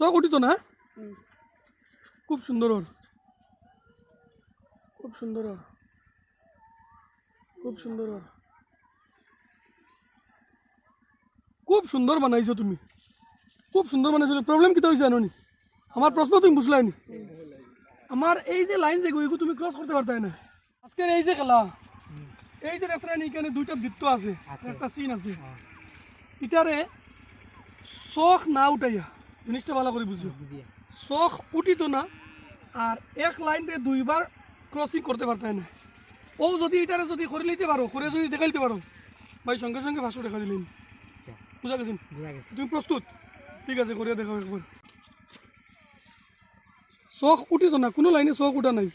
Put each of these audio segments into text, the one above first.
চক উঠিত না? খুব সুন্দর ওর। খুব সুন্দর ওর। খুব সুন্দর ওর। খুব সুন্দর বানাইছো তুমি। খুব সুন্দর বানাইছো। প্রবলেম কিতা হয়েছে জানো নি আমার প্রশ্ন তুমি বুঝলাই নি? আমার এই যে লাইন যে এগুলো তুমি ক্রস করতে পারতে না। আজকের এই যে খেলা এই যে দেখতে এখানে দুইটা বৃত্ত আছে একটা সিন আছে। ইটারে চখ না উঠাইয়া জিনিসটা ভালো করে বুঝো। চখ উঠিত না আর এক লাইন দিয়ে দুইবার ক্রসিং করতে পারতে না। ও যদি এটারে যদি করে নিতে পারো করে যদি দেখাইতে পারো ভাই সঙ্গে সঙ্গে ভাষণ দেখা দিলেন। বুঝা গেছেন? বুঝা গেছে। তুমি প্রস্তুত? ঠিক আছে করিয়া দেখাও একবার। চখ উঠিত না কোনো লাইনে চখ উঠা নাই।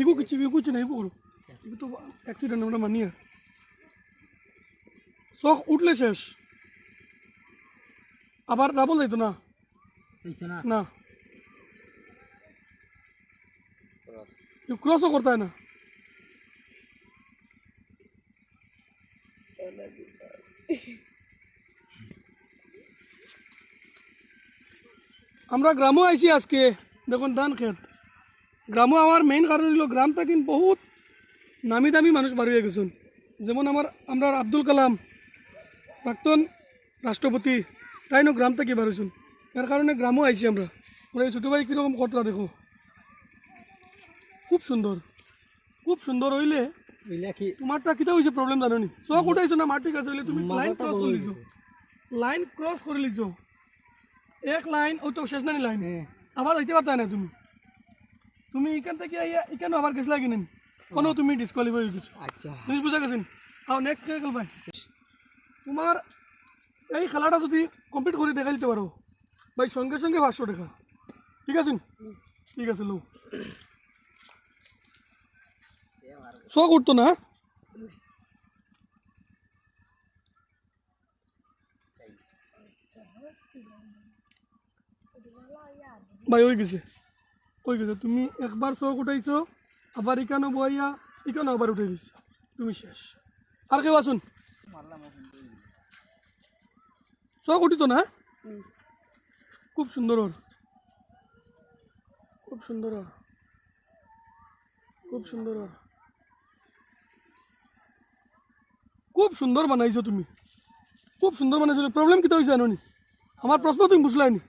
ইগু কিছু ইগু কিছু নাই করো। ইগু তো অ্যাক্সিডেন্ট আমরা মানি আর চখ উঠলে শেষ। আবার ডাবল যাইতো না? না। ক্রসও করতে না। আমরা গ্রামও আইছি আজকে। দেখুন ধান খেত। গ্রামও আমার মেইন কারণ হলো গ্রাম থাকি বহুত নামি দামি মানুষ বার হয়ে গেছেন। যেমন আমার আমরা আব্দুল কালাম প্রাক্তন রাষ্ট্রপতি। তাই নো গ্রাম থেকে বার হয়েছেন এর কারণে গ্রামও আইছি আমরা। ওরা এই ছোটো ভাই কীরকম কতটা দেখো? খুব সুন্দর। খুব সুন্দর হইলে কি? তোমারটা কিতা হয়েছে প্রবলেম জানো নি চক উঠাইছো না মার ঠিক আছে হইলে তুমি লাইন ক্রস করে লিছো। লাইন ক্রস করে লিছো। এক লাইন ও তো শেষ নানি লাইন হ্যাঁ। আবার যাইতে পারতা না তুমি। তুমি এখান থেকে এখানে আবার গেছিলা কিনে কোনো তুমি ডিসকোয়ালিফাই হয়ে গেছো। আচ্ছা। জিনিস বুঝা গেছেন? আর নেক্সট কে খেলবাই তোমার এই খেলাটা যদি কমপ্লিট করে দেখাই দিতে পারো। ভাই, সঙ্গে সঙ্গে পাঁচশো টাকা। ঠিক আছে? ঠিক আছে লো শখ উঠতো না? ভাই, ওই গেছে। ওই গেছে। তুমি একবার চোখ উঠাইছো, আবার ইকানো বইয়া ইকানো আবার উঠে দিছো। তুমি শেষ। আর কেউ আসুন। চোখ উঠিত না? খুব সুন্দর ওর। খুব সুন্দর ওর। খুব সুন্দর ওর। খুব সুন্দর বানাইছো তুমি। খুব সুন্দর বানাইছো। প্রবলেম কিতা হয়েছে জানো নি আমার প্রশ্ন তুমি বুঝলাই নি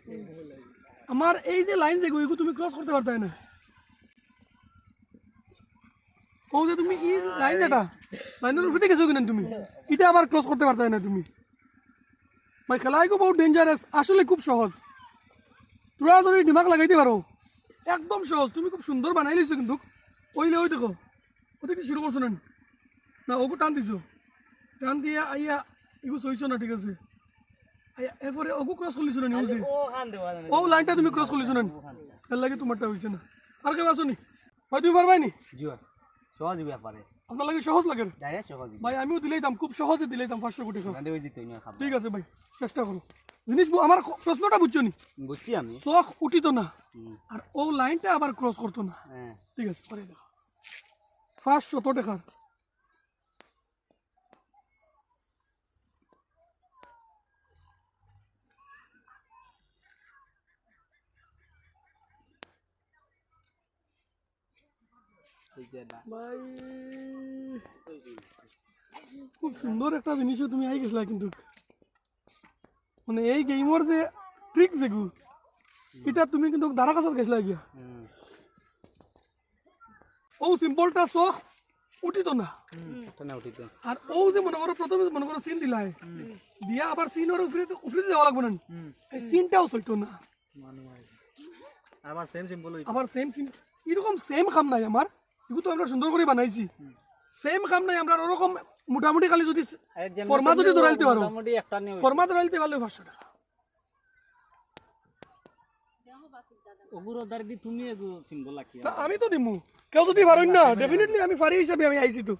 আমার এই যে লাইন যেগুলো এগুলো তুমি ক্রস করতে পারতে না। কও যে তুমি এই লাইন যেটা লাইনের উপরে গেছো কিনা তুমি? এটা আবার ক্রস করতে পারতে না তুমি। ভাই খেলাইগো বহুত ডেঞ্জারাস আসলে খুব সহজ। তোরা যদি দিমাগ লাগাইতে পারো একদম সহজ। তুমি খুব সুন্দর বানাই লিছো কিন্তু। ওইলে ওই দেখো ওদের কি শুরু করছ না না ওকে টান দিছো। টান দিয়ে আইয়া এগু চইছো না ঠিক আছে? আইয়া এরপরে ওগু ক্রস করলিছো না নিউজে ও লাইনটা তুমি ক্রস করলিছো না এর লাগে তোমারটা হয়েছে না। আর কেউ আসো নি? ভাই তুমি পারবাই নি? জিও সহজ ব্যাপারে। আপনার লাগে সহজ লাগে ভাই আমিও দিলেইতাম খুব সহজে দিলেইতাম পাঁচশো কোটি ঠিক আছে ভাই চেষ্টা করো। জিনিস আমার প্রশ্নটা বুঝছ নি? বুঝছি আমি। চখ উঠিত না আর ও লাইনটা আবার ক্রস করতো না। হ্যাঁ। ঠিক আছে পরে দেখো। টাকার। যে না ভাই। খুব সুন্দর একটা জিনিসও তুমি আই গেছিলা কিন্তু। মানে এই গেমর যে ট্রিক যেগু এটা তুমি কিন্তু দাঁড়া কাছত গেছিলা গিয়া। ও সিম্পলটা চখ উঠিত না। আর ও যে মনে করো প্রথমে মনে করো সিন দিলাই। দিয়া আবার সিনের উপরে উপরে যাওয়া লাগবে না। এই সিনটাও চলতো না। আবার সেম সিম্পল আবার সেম সিন এরকম সেম কাম নাই আমার এগুলো তো আমরা সুন্দর করে বানাইছি। সেম কাম নাই আমরা ওরকম মোটামুটি খালি যদি ফর্মা যদি ধরাইতে পারো। মোটামুটি একটা নিয়ে ফর্মা ধরাইতে পারলে পাঁচশো টাকা। আমি তো দিমু। কেউ যদি পারেন না ডেফিনেটলি আমি পারি হিসাবে আমি আইছি তো।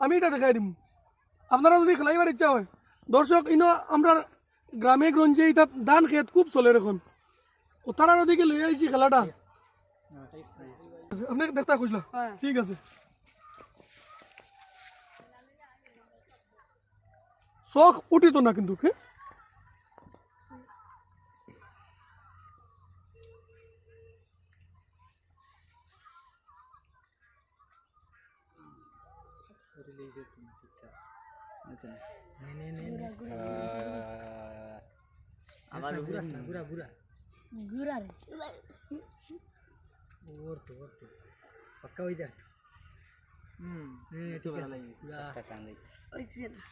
আমি এটা দেখাই দিমু। আপনারা যদি খেলাইবার ইচ্ছা হয় দর্শক ইনো আমরা গ্রামে গঞ্জে এটা ধান খেত খুব চলে এখন। ও তারা নদীকে লই আইছি খেলাটা। আপনি দেখতে খুঁজলা ঠিক আছে। চোখ উঠিত না কিন্তু কি? আমার ঘুরা ঘুরা ঘুরা। ঘুরা রে। ওর তো ওর তো। পক্কা হয়ে যাচ্ছে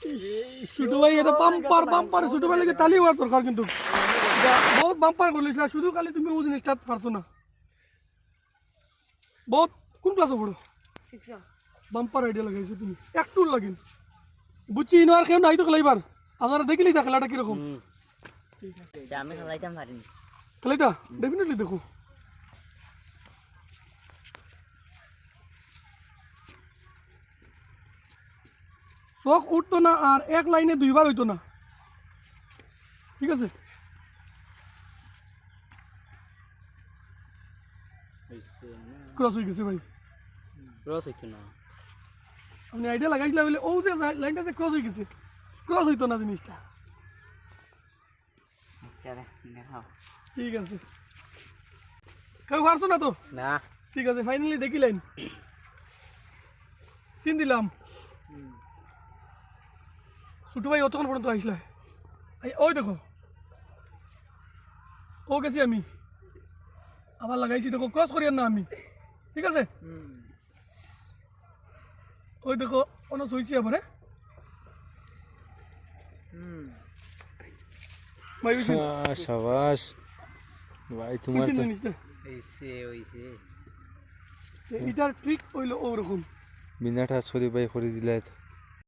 ঠিক আছে। ছোট ভাই এটা বাম্পার বাম্পার ছোট ভাই লাগে তালি হওয়ার দরকার কিন্তু। বহুত বাম্পার করলিস শুধু খালি তুমি ও জিনিসটা পারছ না। বহুত কোন ক্লাসে পড়ো বাম্পার আইডিয়া লাগাইছো তুমি। একটু লাগিন বুঝছি ইনো আর কেউ নাই তো খেলাইবার আপনারা দেখিলি তা খেলাটা কীরকম আমি খেলাইতাম পারিনি খেলাইতা? ডেফিনেটলি দেখো। চোখ উঠতো না আর এক লাইনে দুইবার হইতো না। ঠিক আছে? ক্রস হয়ে গেছে ভাই। রস হইতো না। আপনি আইডিয়া লাগাইছিলাম বলে ও যে লাইনটা যে ক্রস হয়ে গেছে ক্রস হইতো না জিনিসটা। ঠিক আছে। কেউ পারছ না তো? না। ঠিক আছে ফাইনালি দেখিলেন চিন দিলাম। ছোট ভাই অতক্ষণ পর্যন্ত আসলে এই, ওই দেখো। ও গেছি আমি? আবার লাগাইছি দেখো ক্রস করিয়ান না আমি। ঠিক আছে? ওই দেখো অন্য সইছি আবার ভাই তোমার এটার ট্রিক হইল ওরকম বিনাটা ছড়ি বাই করে দিলে তো।